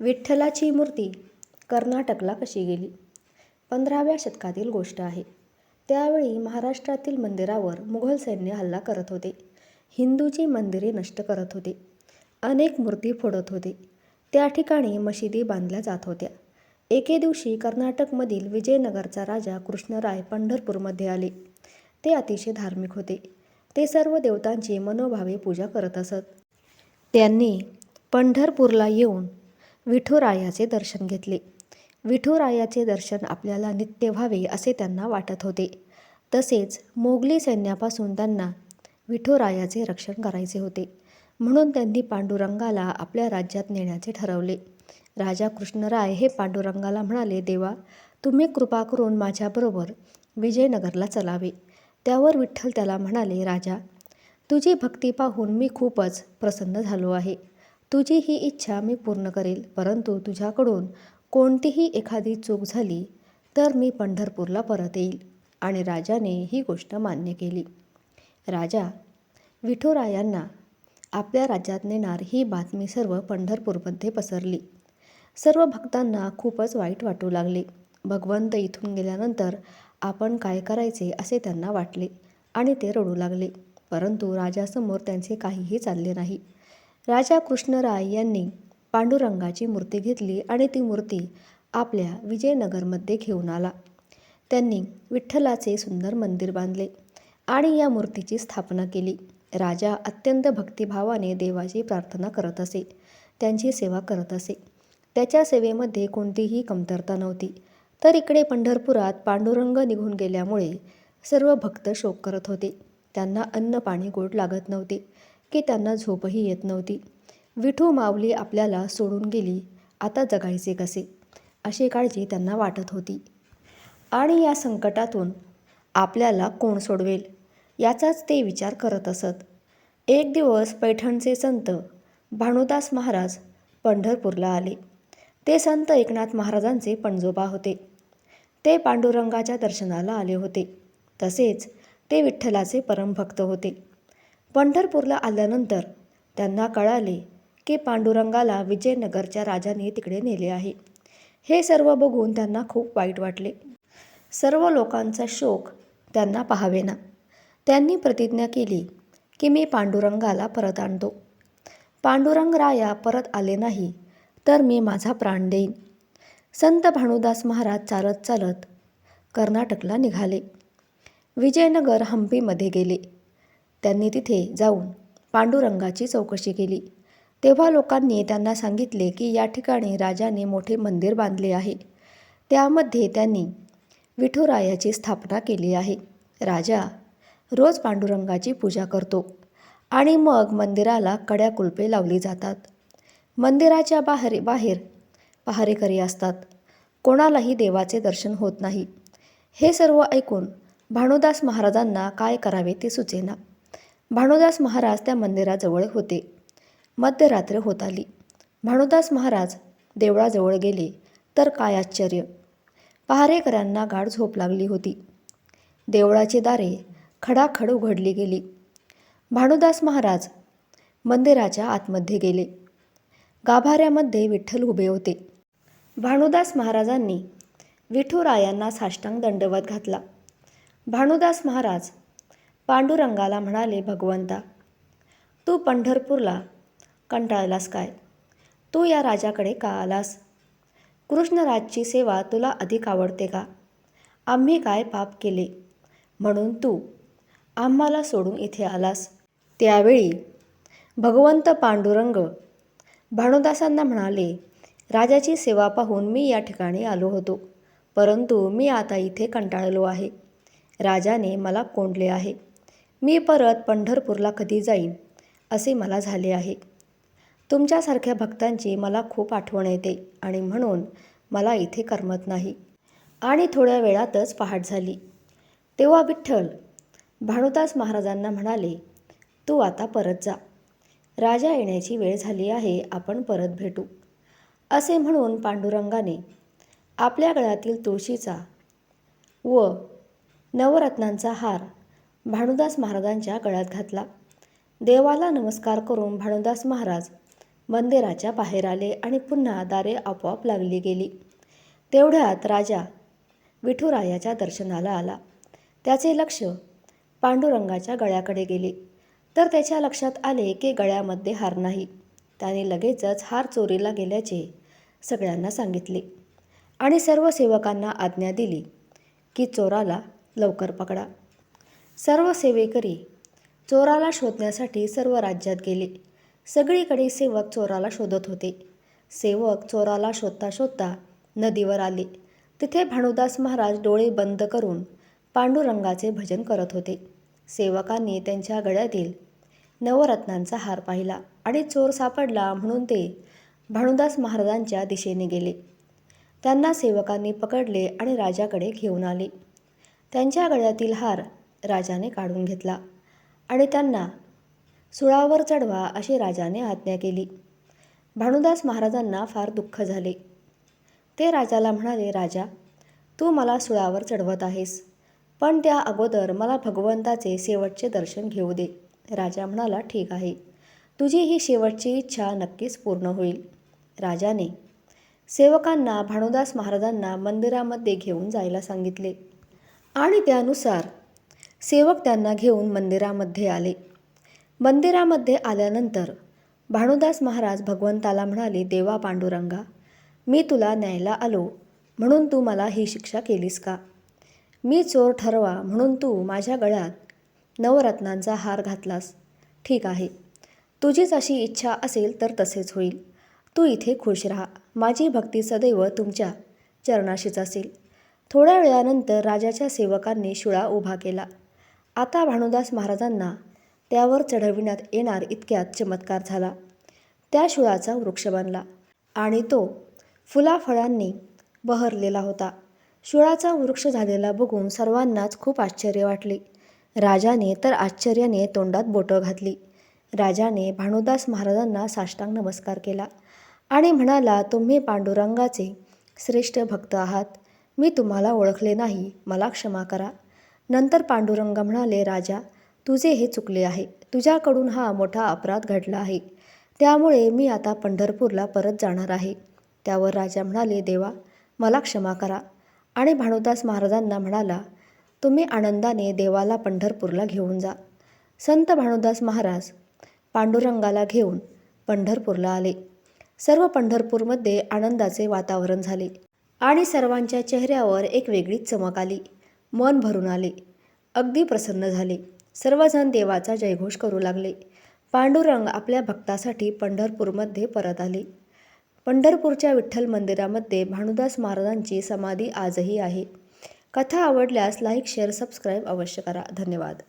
विठ्ठलाची मूर्ती कर्नाटकला कशी गेली? पंधराव्या शतकातील गोष्ट आहे. त्यावेळी महाराष्ट्रातील मंदिरावर मुघल सैन्य हल्ला करत होते. हिंदूची मंदिरे नष्ट करत होते. अनेक मूर्ती फोडत होते. त्या ठिकाणी मशिदी बांधल्या जात होत्या. एके दिवशी कर्नाटकमधील विजयनगरचा राजा कृष्णराय पंढरपूरमध्ये आले. ते अतिशय धार्मिक होते. ते सर्व देवतांची मनोभावे पूजा करत असत. त्यांनी पंढरपूरला येऊन विठुरायाचे दर्शन घेतले. विठुरायाचे दर्शन आपल्याला नित्य व्हावे असे त्यांना वाटत होते. तसेच मोगली सैन्यापासून त्यांना विठुरायाचे रक्षण करायचे होते. म्हणून त्यांनी पांडुरंगाला आपल्या राज्यात नेण्याचे ठरवले. राजा कृष्णराय हे पांडुरंगाला म्हणाले देवा तुम्ही कृपा करून माझ्याबरोबर विजयनगरला चलावे. त्यावर विठ्ठल त्याला म्हणाले राजा तुझी भक्ती पाहून मी खूपच प्रसन्न झालो आहे. तुझी ही इच्छा मी पूर्ण करेल परंतु तुझ्याकडून कोणतीही एखादी चूक झाली तर मी पंढरपूरला परत येईल. आणि राजाने ही गोष्ट मान्य केली. राजा विठुरायांना आपल्या राज्यात नेणार ही बातमी सर्व पंढरपूरमध्ये पसरली. सर्व भक्तांना खूपच वाईट वाटू लागले. भगवंत इथून गेल्यानंतर आपण काय करायचे असे त्यांना वाटले आणि ते रडू लागले. परंतु राजासमोर त्यांचे काहीही चालले नाही. राजा कृष्णराय यांनी पांडुरंगाची मूर्ती घेतली आणि ती मूर्ती आपल्या विजयनगरमध्ये घेऊन आला. त्यांनी विठ्ठलाचे सुंदर मंदिर बांधले आणि या मूर्तीची स्थापना केली. राजा अत्यंत भक्तिभावाने देवाची प्रार्थना करत असे त्यांची सेवा करत असे. त्याच्या सेवेमध्ये कोणतीही कमतरता नव्हती. तर इकडे पंढरपुरात पांडुरंग निघून गेल्यामुळे सर्व भक्त शोक करत होते. त्यांना अन्न पाणी गोड लागत नव्हते. की त्यांना झोपही येत नव्हती. विठू माऊली आपल्याला सोडून गेली. आता जगायचे कसे? अशी काळजी त्यांना वाटत होती. आणि या संकटातून आपल्याला कोण सोडवेल? याचाच ते विचार करत असत. एक दिवस पैठणचे संत भानुदास महाराज पंढरपूरला आले. ते संत एकनाथ महाराजांचे पणजोबा होते. ते पांडुरंगाच्या दर्शनाला आले होते. तसेच ते विठ्ठलाचे परमभक्त होते. पंढरपूरला आल्यानंतर त्यांना कळाले की पांडुरंगाला विजयनगरच्या राजाने तिकडे नेले आहे. हे सर्व बघून त्यांना खूप वाईट वाटले. सर्व लोकांचा शोक त्यांना पाहावेना. त्यांनी प्रतिज्ञा केली की मी पांडुरंगाला परत आणतो. पांडुरंग राया परत आले नाही तर मी माझा प्राण देईन. संत भानुदास महाराज चालत चालत कर्नाटकला निघाले. विजयनगर हम्पीमध्ये गेले. त्यांनी तिथे जाऊन पांडुरंगाची चौकशी केली. तेव्हा लोकांनी त्यांना सांगितले की या ठिकाणी राजाने मोठे मंदिर बांधले आहे. त्यामध्ये त्यांनी विठुरायाची स्थापना केली आहे. राजा रोज पांडुरंगाची पूजा करतो आणि मग मंदिराला कड्या कुलपे लावली जातात. मंदिराच्या बाहेर बाहेर पहारेकरी असतात. कोणालाही देवाचे दर्शन होत नाही. हे सर्व ऐकून भानुदास महाराजांना काय करावे ते सुचेना. भानुदास महाराज त्या मंदिराजवळ होते. मध्यरात्र होत आली. भानुदास महाराज देवळाजवळ गेले तर काय आश्चर्य. पहारेकरांना गाढ झोप लागली होती. देवळाची दारे खडाखड उघडली गेली. भानुदास महाराज मंदिराच्या आतमध्ये गेले. गाभाऱ्यामध्ये विठ्ठल उभे होते. भानुदास महाराजांनी विठुरायांना साष्टांग दंडवत घातला. भानुदास महाराज पांडुरंगाला म्हणाले भगवंता तू पंढरपूरला कंटाळलास काय? तू या राजाकडे का आलास? कृष्णराजची सेवा तुला अधिक आवडते का? आम्ही काय पाप केले? म्हणून तू आम्हाला सोडून इथे आलास. त्यावेळी भगवंत पांडुरंग भानुदासांना म्हणाले राजाची सेवा पाहून मी या ठिकाणी आलो होतो परंतु मी आता इथे कंटाळलो आहे. राजाने मला कोंडले आहे. मी परत पंढरपूरला कधी जाईन असे मला झाले आहे. तुमच्यासारख्या भक्तांची मला खूप आठवण येते आणि म्हणून मला इथे करमत नाही. आणि थोड्या वेळातच पहाट झाली. तेव्हा विठ्ठल भानुदास महाराजांना म्हणाले तू आता परत जा. राजा येण्याची वेळ झाली आहे आपण परत भेटू. असे म्हणून पांडुरंगाने आपल्या गळ्यातील तुळशीचा व नवरत्नांचा हार भानुदास महाराजांच्या गळ्यात घातला. देवाला नमस्कार करून भानुदास महाराज मंदिराच्या बाहेर आले आणि पुन्हा दारे आपोआप लागली गेली. तेवढ्यात राजा विठुरायाच्या दर्शनाला आला. त्याचे लक्ष पांडुरंगाच्या गळ्याकडे गेले. तर त्याच्या लक्षात आले की गळ्यामध्ये हार नाही. त्याने लगेचच हार चोरीला गेल्याचे सगळ्यांना सांगितले आणि सर्व सेवकांना आज्ञा दिली की चोराला लवकर पकडा. सर्व सेवेकरी चोराला शोधण्यासाठी सर्व राज्यात गेले. सगळीकडे सेवक चोराला शोधत होते. सेवक चोराला शोधता शोधता नदीवर आले. तिथे भानुदास महाराज डोळे बंद करून पांडुरंगाचे भजन करत होते. सेवकांनी त्यांच्या गळ्यातील नवरत्नांचा हार पाहिला आणि चोर सापडला म्हणून ते भानुदास महाराजांच्या दिशेने गेले. त्यांना सेवकांनी पकडले आणि राजाकडे घेऊन आले. त्यांच्या गळ्यातील हार राजाने काढून घेतला आणि त्यांना सुळावर चढवा अशी राजाने आज्ञा केली. भानुदास महाराजांना फार दुःख झाले. ते राजाला म्हणाले राजा तू मला सुळावर चढवत आहेस पण त्या अगोदर मला भगवंताचे शेवटचे दर्शन घेऊ दे. राजा म्हणाला ठीक आहे. तुझी ही शेवटची इच्छा नक्कीच पूर्ण होईल. राजाने सेवकांना भानुदास महाराजांना मंदिरामध्ये घेऊन जायला सांगितले आणि त्यानुसार सेवक त्यांना घेऊन मंदिरामध्ये आले. मंदिरामध्ये आल्यानंतर भानुदास महाराज भगवंताला म्हणाले देवा पांडुरंगा मी तुला न्यायला आलो म्हणून तू मला ही शिक्षा केलीस का? मी चोर ठरवा म्हणून तू माझ्या गळ्यात नवरत्नांचा हार घातलास. ठीक आहे. तुझीच अशी इच्छा असेल तर तसेच होईल. तू इथे खुश राहा. माझी भक्ती सदैव तुमच्या चरणाशीच असेल. थोड्या वेळानंतर राजाच्या सेवकांनी शुळा उभा केला. आता भानुदास महाराजांना त्यावर चढविण्यात येणार इतक्यात चमत्कार झाला. त्या शुळाचा वृक्ष बनला आणि तो फुलाफळांनी बहरलेला होता. शुळाचा वृक्ष झालेला बघून सर्वांनाच खूप आश्चर्य वाटले. राजाने तर आश्चर्याने तोंडात बोटं घातली. राजाने भानुदास महाराजांना साष्टांग नमस्कार केला आणि म्हणाला तुम्ही पांडुरंगाचे श्रेष्ठ भक्त आहात. मी तुम्हाला ओळखले नाही. मला क्षमा करा. नंतर पांडुरंग म्हणाले राजा तुझे हे चुकले आहे. तुझ्याकडून हा मोठा अपराध घडला आहे. त्यामुळे मी आता पंढरपूरला परत जाणार आहे. त्यावर राजा म्हणाले देवा मला क्षमा करा. आणि भानुदास महाराजांना म्हणाला तुम्ही आनंदाने देवाला पंढरपूरला घेऊन जा. संत भानुदास महाराज पांडुरंगाला घेऊन पंढरपूरला आले. सर्व पंढरपूरमध्ये आनंदाचे वातावरण झाले आणि सर्वांच्या चेहऱ्यावर एक वेगळीच चमक आली. मन भरून आले. अगदी प्रसन्न झाले. सर्वजण देवाचा जयघोष करू लागले. पांडुरंग आपल्या भक्तासाठी पंढरपूरमध्ये परत आले. पंढरपूरच्या विठ्ठल मंदिरामध्ये भानुदास महाराजांची समाधी आजही आहे. कथा आवडल्यास लाईक शेअर सबस्क्राईब अवश्य करा. धन्यवाद.